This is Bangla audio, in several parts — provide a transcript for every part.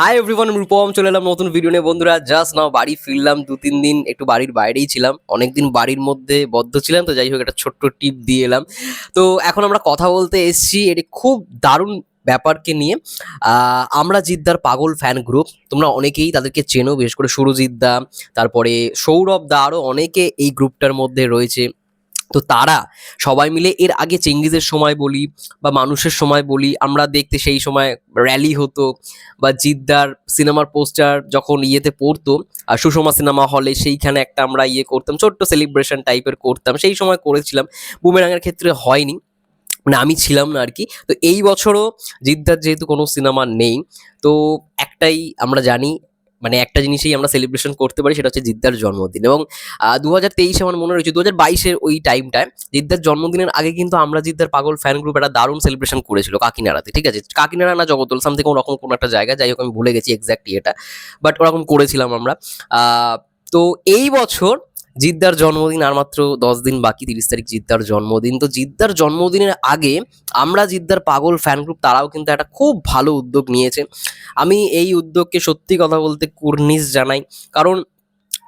হাই এভরিওয়ান রূপম, চলে এলাম নতুন ভিডিও নিয়ে। বন্ধুরা জাস্ট নাও বাড়ি ফিরলাম, দু, তিন দিন একটু বাড়ির বাইরেই ছিলাম। অনেকদিন বাড়ির মধ্যে বদ্ধ ছিলাম, তো যাই হোক, একটা ছোট্ট টিপ দিয়ে এলাম। তো এখন আমরা কথা বলতে এসেছি, এটি খুব দারুণ ব্যাপারকে নিয়ে। আমরা জিদ্দার পাগল ফ্যান গ্রুপ তোমরা অনেকেই তাদেরকে চেনো, বিশেষ করে সুরজিৎ দা, তারপরে সৌরভ দা আরও অনেকে এই গ্রুপটার মধ্যে রয়েছে। তো তারা সবাই মিলে এর আগে চেঙ্গিজের সময় বলি বা মানুষের সময় বলি, আমরা দেখতে সেই সময় র্যালি হতো বা জিদ্দার সিনেমার পোস্টার যখন ইয়েতে পড়তো, আর সুষমা সিনেমা হলে সেইখানে একটা আমরা ইয়ে করতাম, ছোট্ট সেলিব্রেশন টাইপের করতাম, সেই সময় করেছিলাম। বুমেরাঙের ক্ষেত্রে হয়নি মানে আমি ছিলাম না আর কি তো এই বছরও জিদ্দার যেহেতু কোনো সিনেমা নেই, তো একটাই আমরা জানি মানে একটা জিনিসেই আমরা সেলিব্রেশন করতে পারি, সেটা হচ্ছে জিদ্দার জন্মদিন। এবং দু হাজার তেইশে আমার মনে রয়েছে দু হাজার বাইশের ওই টাইমটায় জিদ্দার জন্মদিনের আগে কিন্তু আমরা জিদ্দার পাগল ফ্যান গ্রুপ একটা দারুণ সেলিব্রেশন করেছিল কাকিনাড়াতে, ঠিক আছে? কাকিনাড়া না জগতল সামথিং ওরকম কোনো একটা জায়গা, যাই হোক আমি ভুলে গেছি এক্স্যাক্টলি এটা বাট ওরকম করেছিলাম আমরা। তো এই বছর জিদ্দার জন্মদিন আর মাত্র দশ দিন বাকি, তিরিশ তারিখ জিদ্দার জন্মদিন। তো জিদ্দার জন্মদিনের আগে আমরা জিদ্দার পাগল ফ্যান গ্রুপ তারাও কিন্তু একটা খুব ভালো উদ্যোগ নিয়েছে। আমি এই উদ্যোগকে সত্যি কথা বলতে কুর্নিশ জানাই। কারণ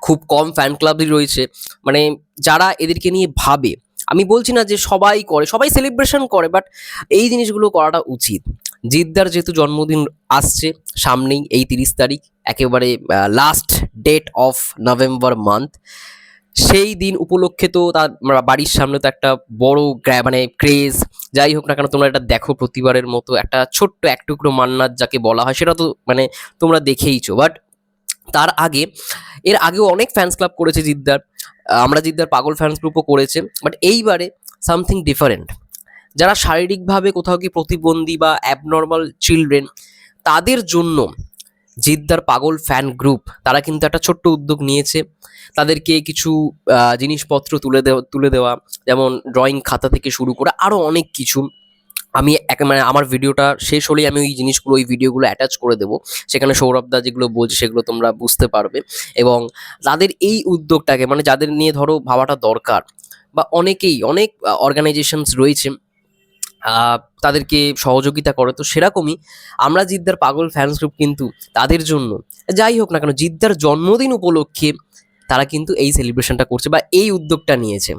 খুব কম ফ্যান ক্লাবই রয়েছে। মানে যারা এদেরকে নিয়ে ভাবে, আমি বলছি না যে সবাই করে, সবাই সেলিব্রেশন করে বাট এই জিনিসগুলো করাটা উচিত। জিদ্দার যেহেতু জন্মদিন আসছে সামনেই, এই তিরিশ তারিখ, একেবারে last date of November month সেই দিন উপলক্ষে তো তার বাড়ির সামনে তো একটা বড় মানে ক্রেজ যাই হোক না কেন, তোমরা এটা দেখো প্রতিবারের মতো। একটা ছোট্ট এক টুকরো মান্নাত যাকে বলা হয়, সেটা তো মানে তোমরা দেখেইছো। বাট তার আগে, এর আগেও অনেক ফ্যান্স ক্লাব করেছে জিদ্দার। আমরা জিদ্দার পাগল ফ্যান্স গ্রুপও করেছে। বাট এইবারে সামথিং ডিফারেন্ট যারা শারীরিকভাবে কোথাও কি প্রতিবন্ধী বা অ্যাবনর্মাল চিলড্রেন তাদের জন্য জিদ্দার পাগল ফ্যান গ্রুপ তারা কিন্তু একটা ছোট্ট উদ্যোগ নিয়েছে। তাদেরকে কিছু জিনিসপত্র তুলে দেওয়া তুলে দেওয়া, যেমন ড্রয়িং খাতা থেকে শুরু করে আরও অনেক কিছু। আমি এক মানে আমার ভিডিওটা শেষ হলেই আমি ওই জিনিসগুলো, ওই ভিডিওগুলো অ্যাটাচ করে দেবো। সেখানে সৌরভদা যেগুলো বলছে, সেগুলো তোমরা বুঝতে পারবে। এবং তাদের এই উদ্যোগটাকে মানে যাদের নিয়ে ধরো ভাবাটা দরকার, বা অনেকেই, অনেক অর্গানাইজেশনস রয়েছে তাদেরকে সহযোগিতা করে। তো সেরকমই আমরা জিদ্দার পাগল ফ্যান্স গ্রুপ কিন্তু তাদের জন্য, যাই হোক না কেন, জিদ্দার জন্মদিন উপলক্ষে তারা কিন্তু এই সেলিব্রেশনটা করছে বা এই উদ্যোগটা নিয়েছে।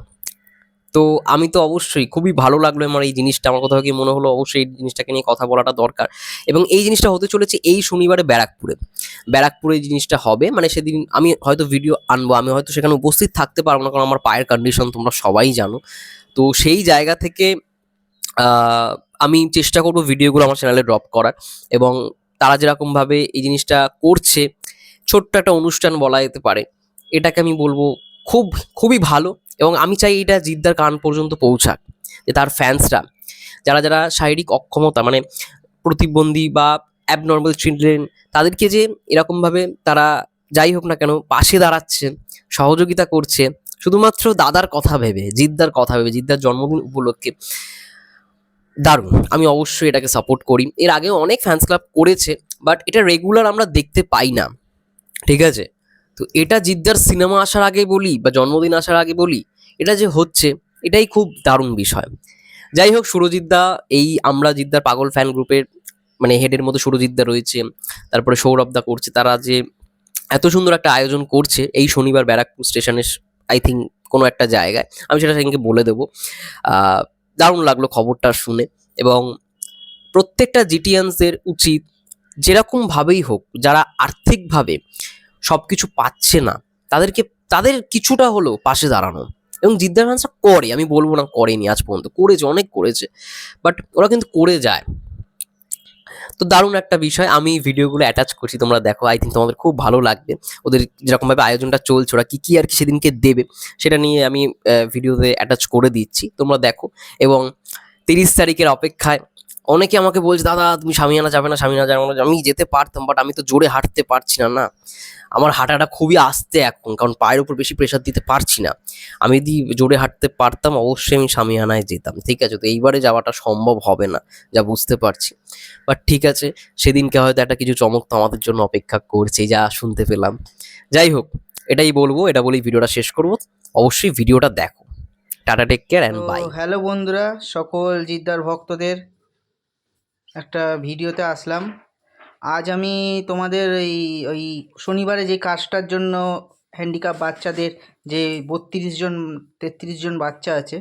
তো আমি তো অবশ্যই খুবই ভালো লাগল আমার এই জিনিসটা, আমার কোথাও গিয়ে মনে হলো? অবশ্যই এই জিনিসটাকে নিয়ে কথা বলাটা দরকার। এবং এই জিনিসটা হতে চলেছে এই শনিবারে ব্যারাকপুরে। ব্যারাকপুরে এই জিনিসটা হবে মানে সেদিন আমি হয়তো ভিডিও আনব, আমি হয়তো সেখানে উপস্থিত থাকতে পারব না, কারণ আমার পায়ের কন্ডিশন তোমরা সবাই জানো। তো সেই জায়গা থেকে আমি চেষ্টা করব ভিডিওগুলো আমার চ্যানেলে ড্রপ করার এবং তারা যেরকমভাবে এই জিনিসটা করছে, ছোট্ট একটা অনুষ্ঠান বলা যেতে পারে, এটাকে আমি বলব খুব, খুবই ভালো এবং আমি চাই এটা জিদ্দার কান পর্যন্ত পৌঁছাক, যে তার ফ্যান্সরা যারা যারা শারীরিক অক্ষমতা মানে প্রতিবন্ধী বা অ্যাবনর্মাল চিলড্রেন তাদেরকে যে এরকমভাবে তারা যাই হোক না কেন পাশে দাঁড়াচ্ছে, সহযোগিতা করছে, শুধুমাত্র দাদার কথা ভেবে, জিদ্দার কথা ভেবে, জিদ্দার জন্মদিন উপলক্ষে দারুণ। আমি অবশ্যই এটাকে সাপোর্ট করি। এর আগে অনেক ফ্যান্স ক্লাব করেছে বাট এটা রেগুলার আমরা দেখতে পাই না। ঠিক আছে? তো এটা জিদ্দার সিনেমা আসার আগে বলি বা জন্মদিন আসার আগে বলি, এটা যে হচ্ছে, এটাই খুব দারুণ বিষয়। যাই হোক সুরজিৎদা এই আমরা জিদ্দার পাগল ফ্যান গ্রুপের মানে হেডের মধ্যে সুরজিৎদা রয়েছে, তারপরে সৌরভদা করছে, তারা যে এত সুন্দর একটা আয়োজন করছে, এই শনিবার ব্যারাকপুর স্টেশনের আই থিঙ্ক কোনো একটা জায়গায়, আমি সেটা সেদিনকে বলে দেবো। দারুণ লাগল খবরটা শুনে। এবং প্রত্যেকটা জিটিয়ানসদের উচিত যেরকমভাবেই হোক, যারা আর্থিকভাবে সব কিছু পাচ্ছে না, তাদেরকে, তাদের কিছুটা হলেও পাশে দাঁড়ানো। এবং জিদ্দার করে আমি বলব না করেনি, আজ পর্যন্ত করেছে, অনেক করেছে বাট ওরা কিন্তু করে যায়। তো দারুণ একটা বিষয়, আমি ভিডিওগুলো অ্যাটাচ করছি, তোমরা দেখো আই থিঙ্ক তোমাদের খুব ভালো লাগবে। ওদের যেরকমভাবে আয়োজনটা চলছে, ওরা কী কী আর কি সেদিনকে দেবে, সেটা নিয়ে আমি ভিডিওতে অ্যাটাচ করে দিচ্ছি, তোমরা দেখো। এবং তিরিশ তারিখের অপেক্ষায় অনেকে আমাকে বলছে দাদা তুমি সামিয়ানা যাবে না সামিয়ানা যাবে না। আমি যেতে পারতাম বাট আমি তো জোরে হাঁটতে পারছি না না। আমার হাঁটাটা খুবই আস্তে এখন কারণ পায়ের উপর বেশি প্রেশার দিতে পারছি না। আমি যদি জোরে হাঁটতে পারতাম অবশ্যই আমি সামিয়ানায় যেতাম ঠিক আছে? তো এইবারে যাওয়াটা সম্ভব হবে না যা বুঝতে পারছি। বাট ঠিক আছে সেদিনকে হয়তো একটা কিছু চমক তো আমাদের জন্য অপেক্ষা করছে যা শুনতে পেলাম। যাই হোক এটাই বলব এটা বলেই ভিডিওটা শেষ করব। অবশ্যই ভিডিওটা দেখো। Tata take care and bye hello বন্ধুরা সকল জিদ্দার ভক্তদের। একটা ভিডিওতে আসলাম। আজ আমি তোমাদের এই, ওই শনিবারে যে কাজটার জন্য হ্যান্ডিক্যাপ বাচ্চাদের যে বত্রিশ জন, তেত্রিশ জন বাচ্চা আছে,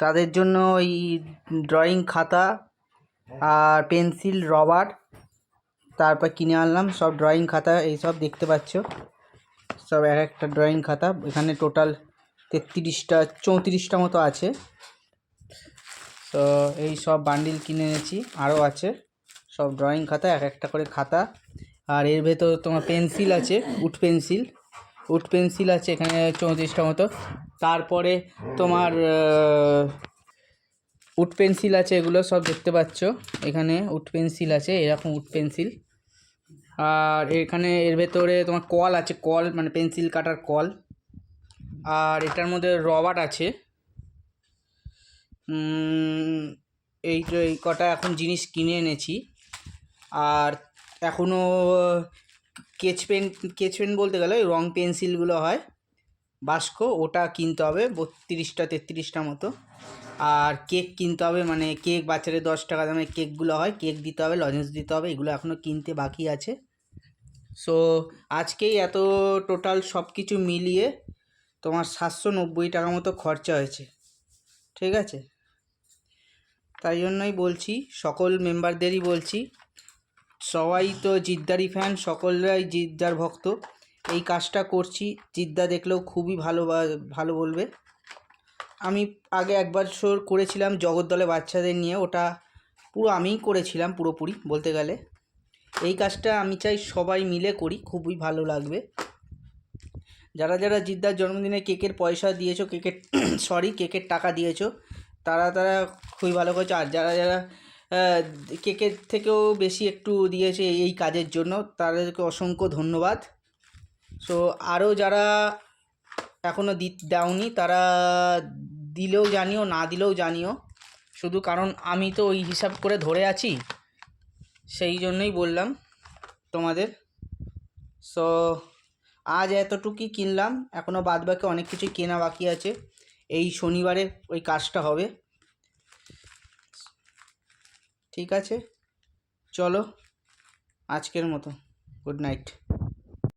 তাদের জন্য ওই ড্রয়িং খাতা আর পেন্সিল রবার তারপর কিনে আনলাম। সব ড্রয়িং খাতা এইসব দেখতে পাচ্ছ। সব এক একটা ড্রয়িং খাতা। এখানে টোটাল তেত্রিশটা, চৌত্রিশটা মতো আছে। তো এই সব বান্ডিল কিনে এনেছি, আরও আছে। সব ড্রয়িং খাতা, এক একটা করে খাতা। আর এর ভেতর তোমার পেন্সিল আছে উড পেন্সিল উড পেন্সিল আছে এখানে চৌত্রিশটা মতো। তারপরে তোমার উড পেন্সিল আছে, এগুলো সব দেখতে পাচ্ছ। এখানে উড পেন্সিল আছে, এরকম উড পেন্সিল আর এখানে এর ভেতরে তোমার কল আছে, কল মানে পেন্সিল কাটার কল। আর এটার মধ্যে রবার আছে। এই এই কটা এখন জিনিস কিনে এনেছি। আর এখনও স্কেচ পেন স্কেচ পেন বলতে গেলে ওই রং পেন্সিলগুলো হয়। বাস্ক, ওটা কিনতে হবে বত্রিশটা, তেত্রিশটা মতো। আর কেক কিনতে হবে মানে কেক বাচ্চাদের দশ টাকা দামের কেকগুলো হয়, কেক দিতে হবে, লজেন্স দিতে হবে, এগুলো এখনও কিনতে বাকি আছে। সো আজকেই এত টোটাল সব কিছু মিলিয়ে তোমার সাতশো নব্বই টাকা মতো খরচা হয়েছে। ঠিক আছে? তাই জন্যই বলছি, সকল মেম্বারদেরই বলছি, সবাই তো জিদ্দারি ফ্যান সকলরাই জিদ্দার ভক্ত। এই কাজটা করছি, জিদ্দা দেখলেও খুবই ভালো ভালো বলবে। আমি আগে একবার শোর করেছিলাম জগদ্দলে বাচ্চাদের নিয়ে, ওটা পুরো আমিই করেছিলাম পুরোপুরি, বলতে গেলে। এই কাজটা আমি চাই সবাই মিলে করি, খুবই ভালো লাগবে। যারা যারা জিদ্দার জন্মদিনে কেকের পয়সা দিয়েছ, কেকের সরি কেকের টাকা দিয়েছ তারা তারা খুবই ভালো করেছে। আর যারা যারা কেকের থেকেও বেশি একটু দিয়েছে এই- কাজের জন্য, তাদেরকে অসংখ্য ধন্যবাদ। সো আরও যারা এখনও দি, দাওনি, তারা দিলেও জানিও, না দিলেও জানিও। শুধু কারণ আমি তো ওই হিসাব করে ধরে আছি, সেই জন্যই বললাম তোমাদের। সো আজ এতটুকুই কিনলাম এখনও বাদ বাকি অনেক কিছু কেনা বাকি আছে। এই শনিবারে ওই কাজটা হবে। ঠিক আছে? চলো আজকের মতো। Good night